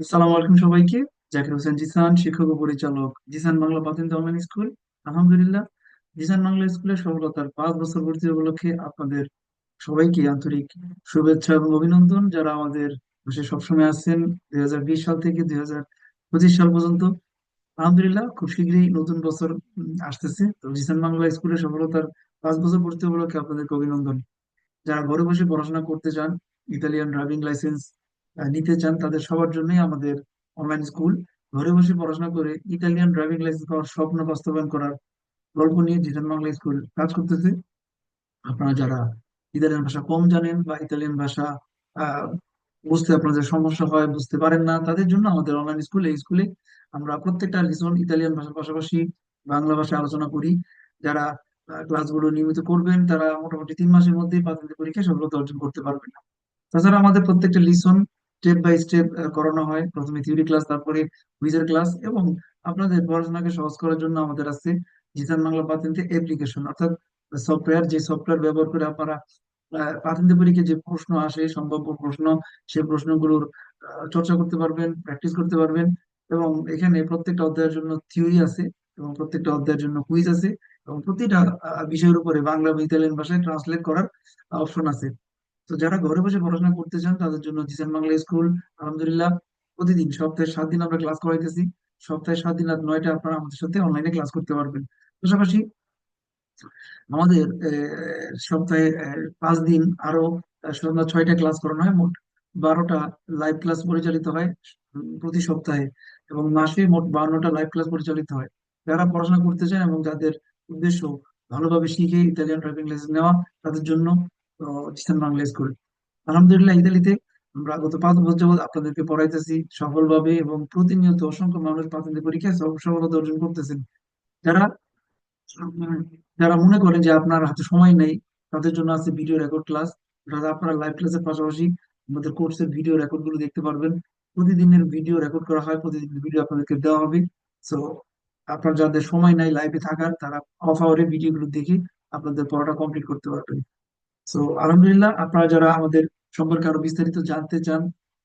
আসসালামু আলাইকুম সবাইকে। জাকির হোসেন জিসান, শিক্ষক ও পরিচালক জিসান বাংলা প্রাথমিক অনলাইন স্কুল। আলহামদুলিল্লাহ, জিসান বাংলা স্কুলের সফলতার পাঁচ বছর পূর্তি উপলক্ষে আপনাদের সবাইকে আন্তরিক শুভেচ্ছা এবং অভিনন্দন। যারা আমাদের পাশে সবসময় আছেন, দুই হাজার বিশ সাল থেকে দুই হাজার পঁচিশ সাল পর্যন্ত, আলহামদুলিল্লাহ, খুব শীঘ্রই নতুন বছর আসতেছে। তো জিসান বাংলা স্কুলের সফলতার পাঁচ বছর পূর্তি উপলক্ষে আপনাদেরকে অভিনন্দন। যারা ঘরে বসে পড়াশোনা করতে চান, ইতালিয়ান ড্রাইভিং লাইসেন্স নিতে চান তাদের সবার জন্যই আমাদের অনলাইন স্কুল ঘরে বসে পড়াশোনা করে ইতালিয়ান ড্রাইভিং লাইসেন্স পাওয়ার স্বপ্ন বাস্তবায়ন করার গল্প নিয়ে জিসান বাংলা স্কুল কাজ করতেছে। আপনারা যারা ইতালিয়ান ভাষা কম জানেন বা ইতালিয়ান ভাষা বুঝতে আপনাদের সমস্যা হয়, বুঝতে পারেন না, তাদের জন্য আমাদের অনলাইন স্কুল এই স্কুলে আমরা প্রত্যেকটা লিসন ইতালিয়ান ভাষার পাশাপাশি বাংলা ভাষায় আলোচনা করি। যারা ক্লাসগুলো নিয়মিত করবেন, তারা মোটামুটি তিন মাসের মধ্যেই প্রাথমিক পরীক্ষায় সফলতা অর্জন করতে পারবেন তাছাড়া আমাদের প্রত্যেকটা লিসন স্টেপ বাই স্টেপ করানো হয়। প্রথমে থিওরি ক্লাস তারপরে কুইজের ক্লাস এবং আপনাদের পড়াশোনাকে সহজ করার জন্য আমাদের আছে জিসান বাংলা প্রাথমিক অ্যাপ্লিকেশন অর্থাৎ সফটওয়্যার যে সফটওয়্যার ব্যবহার করে আপনারা প্রাথমিক পরীক্ষায় যে প্রশ্ন আসে, সম্ভাব্য প্রশ্ন সেই প্রশ্নগুলোর চর্চা করতে পারবেন প্র্যাকটিস করতে পারবেন এবং এখানে প্রত্যেকটা অধ্যায়ের জন্য থিওরি আছে এবং প্রত্যেকটা অধ্যায়ের জন্য কুইজ আছে এবং প্রতিটা বিষয়ের উপরে বাংলা বা ইতালিয়ান ভাষায় ট্রান্সলেট করার অপশন আছে। তো যারা ঘরে বসে পড়াশোনা করতে চান, তাদের জন্য জিসান বাংলা স্কুল, আলহামদুলিল্লাহ, প্রতিদিন, সপ্তাহে সাত দিন আমরা ক্লাস করাইতেছি। সপ্তাহে সাত দিন রাত নয়টা আপনারা আমাদের সাথে অনলাইনে ক্লাস করতে পারবেন। পাশাপাশি আমাদের সপ্তাহে পাঁচ দিন আরও সন্ধ্যা ছয়টা ক্লাস করানো হয়। মোট বারোটা লাইভ ক্লাস পরিচালিত হয় প্রতি সপ্তাহে। এবং মাসে মোট বান্নটা লাইভ ক্লাস পরিচালিত হয়। যারা পড়াশোনা করতে চান এবং যাদের উদ্দেশ্য ভালোভাবে শিখে ইতালিয়ান ড্রাইভিং লাইসেন্স নেওয়া, তাদের জন্য জিসান বাংলা স্কুল। আলহামদুলিল্লাহ, ইতালিতে আমরা গত পাঁচ বছর যাবত আপনাদেরকে পড়াইতেছি সফলভাবে এবং প্রতিনিয়ত অসংখ্য মানুষ প্রাথমিক পরীক্ষায় সফলতা অর্জন করতেছেন। যারা যারা মনে করেন যে আপনার হাতে সময় নেই, তাদের জন্য আছে ভিডিও রেকর্ড ক্লাস আপনারা লাইভ ক্লাসের পাশাপাশি আমাদের কোর্সের ভিডিও রেকর্ডগুলো দেখতে পারবেন। প্রতিদিনের ভিডিও রেকর্ড করা হয় প্রতিদিন ভিডিও আপনাদেরকে দেওয়া হবে। সো আপনার যাদের সময় নাই লাইভে থাকার, তারা অফ আওয়ারে ভিডিও গুলো দেখে আপনাদের পড়াটা কমপ্লিট করতে পারবেন। সো আলহামদুলিল্লাহ, আপনারা যারা আমাদের সম্পর্কে আরও বিস্তারিত জানতে চান,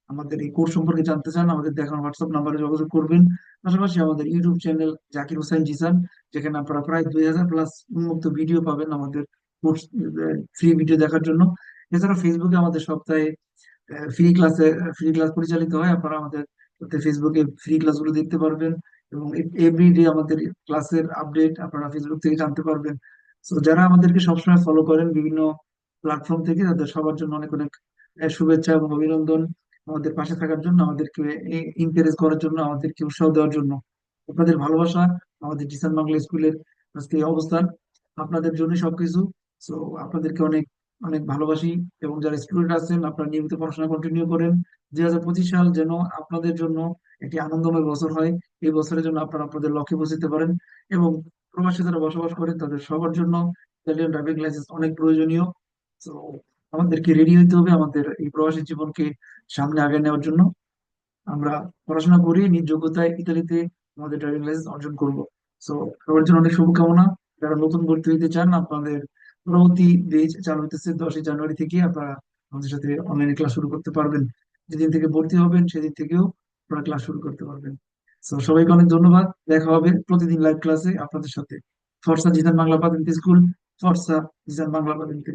আমাদের এই কোর্স সম্পর্কে জানতে চান, আমাদের দেখানো হোয়াটসঅ্যাপ নাম্বারে যোগাযোগ করবেন। পাশাপাশি আমাদের ইউটিউব চ্যানেল জাকির হোসেন জিসান যেখানে আপনারা প্রায় দুই হাজার প্লাস উন্মুক্ত ভিডিও পাবেন আমাদের কোর্স ফ্রি ভিডিও দেখার জন্য। এছাড়া ফেসবুকে আমাদের সপ্তাহে ফ্রি ক্লাসে ফ্রি ক্লাস পরিচালিত হয়। আপনারা আমাদের ফেসবুকে ফ্রি ক্লাসগুলো দেখতে পারবেন এবং এভরিডে আমাদের ক্লাসের আপডেট আপনারা ফেসবুক থেকে জানতে পারবেন। তো যারা আমাদেরকে সবসময় ফলো করেন, বিভিন্ন প্ল্যাটফর্ম থেকে তাদের সবার জন্য অনেক অনেক শুভেচ্ছা এবং অভিনন্দন আমাদের পাশে থাকার জন্য, আমাদেরকে এনকারেজ করার জন্য, আমাদেরকে উৎসাহ দেওয়ার জন্য। আপনাদের ভালোবাসা, আমাদের জিসান বাংলা স্কুলের আজকে অবস্থান, আপনাদের জন্য সবকিছু। তো আপনাদেরকে অনেক অনেক ভালোবাসি এবং যারা স্টুডেন্ট আছেন, আপনারা নিয়মিত পড়াশোনা কন্টিনিউ করেন। দুই হাজার পঁচিশ সাল যেন আপনাদের জন্য একটি আনন্দময় বছর হয়, এই বছরের জন্য আপনারা আপনাদের লক্ষ্যে পৌঁছতে পারেন এবং প্রবাসী যারা বসবাস করেন, তাদের সবার জন্য ড্রাইভিং লাইসেন্স অনেক প্রয়োজনীয়। তো আমাদেরকে রেডি হইতে হবে আমাদের এই প্রবাসী জীবনকে সামনে আগে নেওয়ার জন্য। আমরা পড়াশোনা করি, নিজ যোগ্যতায় ইতালিতে আমাদের ড্রাইভিং লাইসেন্স অর্জন করব। সো সবার জন্য অনেক শুভকামনা। যারা নতুন ভর্তি হইতে চান, আপনাদের পরবর্তী বেচ চালু হইতেছে দশই জানুয়ারি থেকে। আপনারা আমাদের সাথে অনলাইনে ক্লাস শুরু করতে পারবেন। যেদিন থেকে ভর্তি হবেন, সেদিন থেকেও আপনারা ক্লাস শুরু করতে পারবেন। তো সবাইকে অনেক ধন্যবাদ। দেখা হবে প্রতিদিন লাইভ ক্লাসে আপনাদের সাথে। ফরসা জিদান বাংলা প্রাথমিক স্কুল, ফর্সা জিদান বাংলা প্রাথমিক।